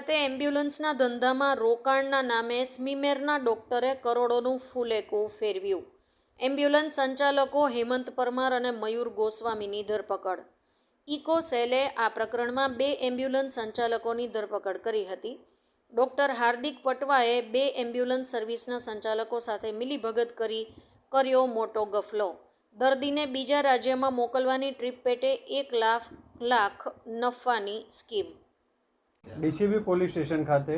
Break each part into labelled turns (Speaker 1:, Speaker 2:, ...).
Speaker 1: ખાતે એમ્બ્યુલન્સના ધંધામાં રોકાણના નામે સ્મીમેરના ડોક્ટરે કરોડોનું ફૂલેકું ફેરવ્યું. એમ્બ્યુલન્સ સંચાલકો હેમંત પરમાર અને મયુર ગોસ્વામીની ધરપકડ. ઇકો સેલે આ પ્રકરણમાં બે એમ્બ્યુલન્સ સંચાલકોની ધરપકડ કરી હતી. ડૉક્ટર હાર્દિક પટવાએ બે એમ્બ્યુલન્સ સર્વિસના સંચાલકો સાથે મિલીભગત કરી કર્યો મોટો ગફલો. દર્દીને બીજા રાજ્યમાં મોકલવાની ટ્રીપ પેટે એક લાખ લાખ નફાની સ્કીમ
Speaker 2: ડીસીબી પોલીસ સ્ટેશન ખાતે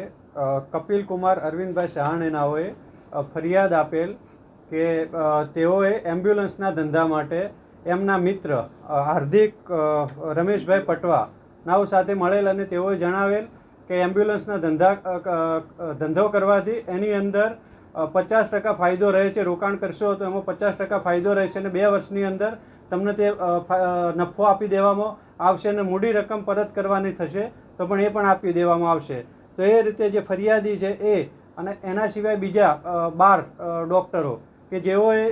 Speaker 2: કપિલ કુમાર અરવિંદભાઈ સહાણીનાઓએ અ, ફરિયાદ આપેલ કે તેઓએ એમ્બ્યુલન્સના ધંધા માટે એમના મિત્ર હાર્દિક રમેશભાઈ પટવા નાઓ સાથે મળેલ અને તેઓએ જણાવેલ કે એમ્બ્યુલન્સના ધંધા ધંધો કરવાથી એની અંદર પચાસ ટકા ફાયદો રહે છે રોકાણ કરશો તો એમાં પચાસ ટકા ફાયદો રહેશે અને બે વર્ષની અંદર તમને તે નફો આપી દેવામાં આવશે અને મૂડી રકમ પરત કરવાની થશે. તો પણ એ પણ આપી દેવામાં આવશે. તો એ રીતે જે ફરિયાદી છે એ અને એના સિવાય બીજા બાર ડૉક્ટરો કે જેઓએ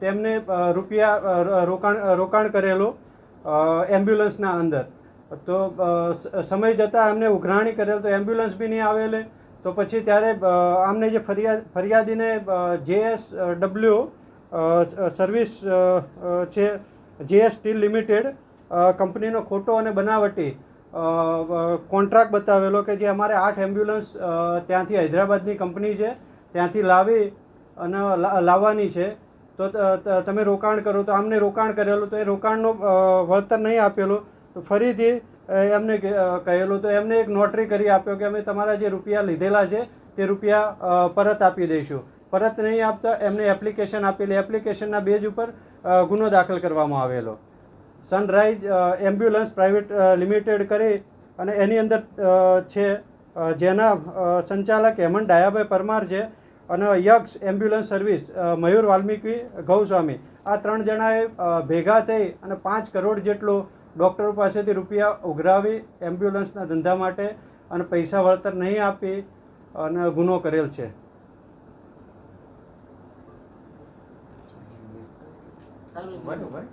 Speaker 2: તેમને રૂપિયા રોકાણ રોકાણ કરેલું એમ્બ્યુલન્સના અંદર. તો સમય જતાં એમને ઉઘરાણી કરેલ તો એમ્બ્યુલન્સ બી નહીં આવેલી. તો પછી ત્યારે આમને જે ફરિયાદ ફરિયાદીને જેએસ ડબલ્યુ સર્વિસ છે જેએસ સ્ટીલ લિમિટેડ કંપનીનો ખોટો અને બનાવટી કોન્ટ્રાક્ટ બતાવેલો કે જે અમારે આઠ એમ્બ્યુલન્સ ત્યાંથી હૈદરાબાદની કંપની છે, ત્યાંથી લાવી અને લાવવાની છે. તો તમે રોકાણ કરો. તો આમને રોકાણ કરેલું. તો એ રોકાણનો વળતર નહીં આપેલું. તો ફરીથી એમને કહેલું. તો એમને એક નોટરી કરી આપ્યો કે અમે તમારા જે રૂપિયા લીધેલા છે, તે રૂપિયા પરત આપી દઈશું. પરત નહીં આપતા એમને એપ્લિકેશન આપેલી. એપ્લિકેશનના બેઝ ઉપર ગુનો દાખલ કરવામાં આવેલો. સનરાઈઝ એમ્બ્યુલન્સ પ્રાઇવેટ લિમિટેડ કરી અને એની અંદર છે જેના સંચાલક હેમંત ડાયાભાઈ પરમાર છે અને યક્ષ એમ્બ્યુલન્સ સર્વિસ મયુર વાલ્મીકી ગૌસ્વામી. આ ત્રણ જણાએ ભેગા થઈ અને પાંચ કરોડ જેટલો ડૉક્ટરો પાસેથી રૂપિયા ઉઘરાવી એમ્બ્યુલન્સના ધંધા માટે અને પૈસા વળતર નહીં આપી અને ગુનો કરેલ છે.
Speaker 3: બરોબર.